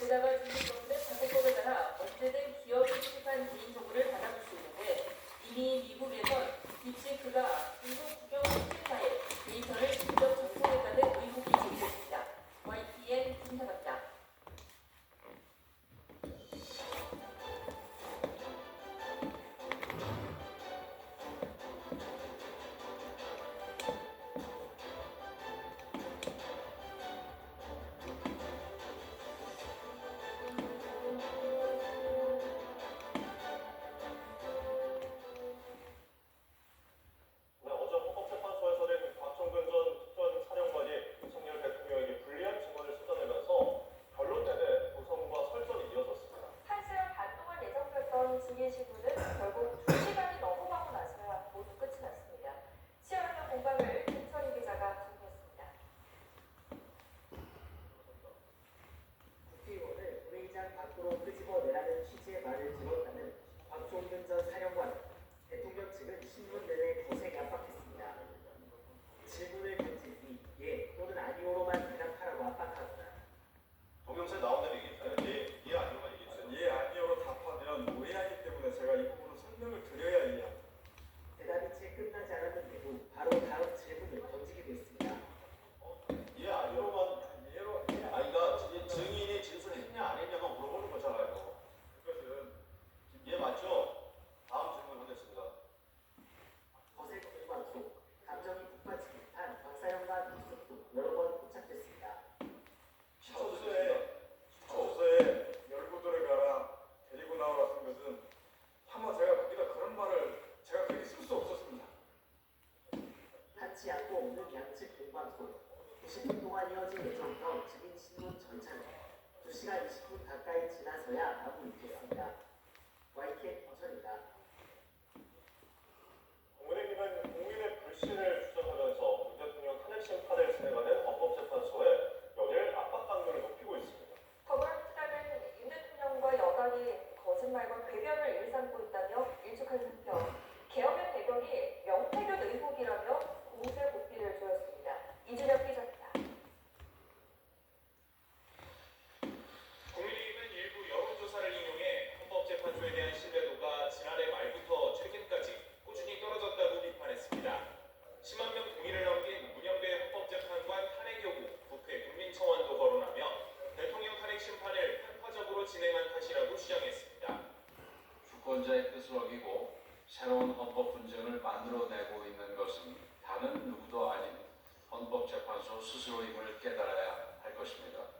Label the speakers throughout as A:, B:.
A: 게다가 주식 정책 방법법에 따라 언제든 기업이 취득한 개인 정보를 받아볼 수 있는데 이미 미국에선 DCF가 중국 같이
B: 약도
C: 없는 양측 공방송 90분 동안 이어진 예정성 증인 신문 전찬 2시간 20분 가까이 지나서야 마무리됐습니다.
D: 권자의 뜻을 어기고 새로운 헌법 분쟁을 만들어내고 있는 것은 다른 누구도 아닌 헌법재판소 스스로 임을 깨달아야 할 것입니다.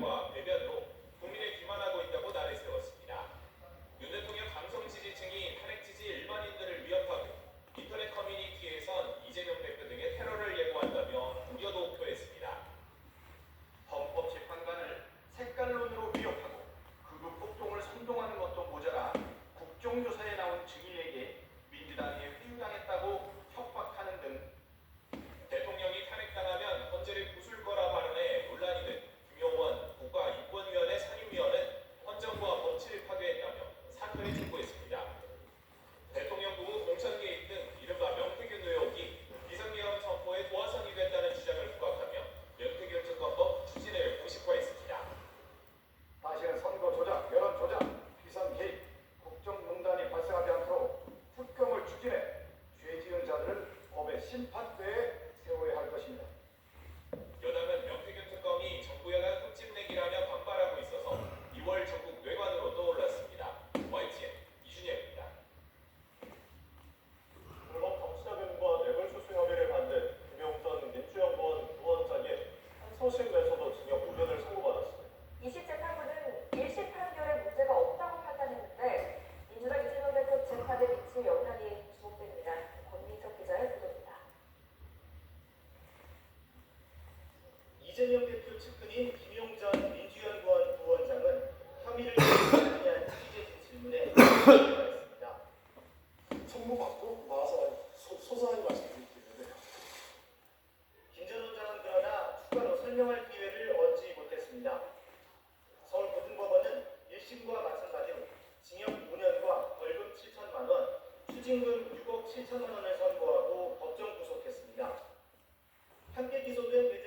E: 이재명 대표 측근인 김용전 민주연구원 부원장은 혐의를 제기한 취재진 질문에 답변했습니다.
F: 선물 받고 와서 소, 소상히 말씀드리겠는데
G: 김전 원장은 그러나 추가로 설명할 기회를 얻지 못했습니다. 서울고등법원은 1심과 마찬가지로 징역 5년과 벌금 7천만 원, 추징금 6억 7천만 원을 선고하고 법정 구속했습니다. 함께 기소된